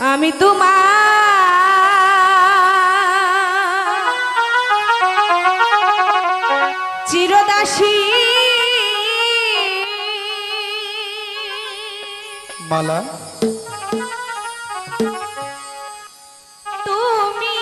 আমি তোমার চিরদাসী। মালা। তুমি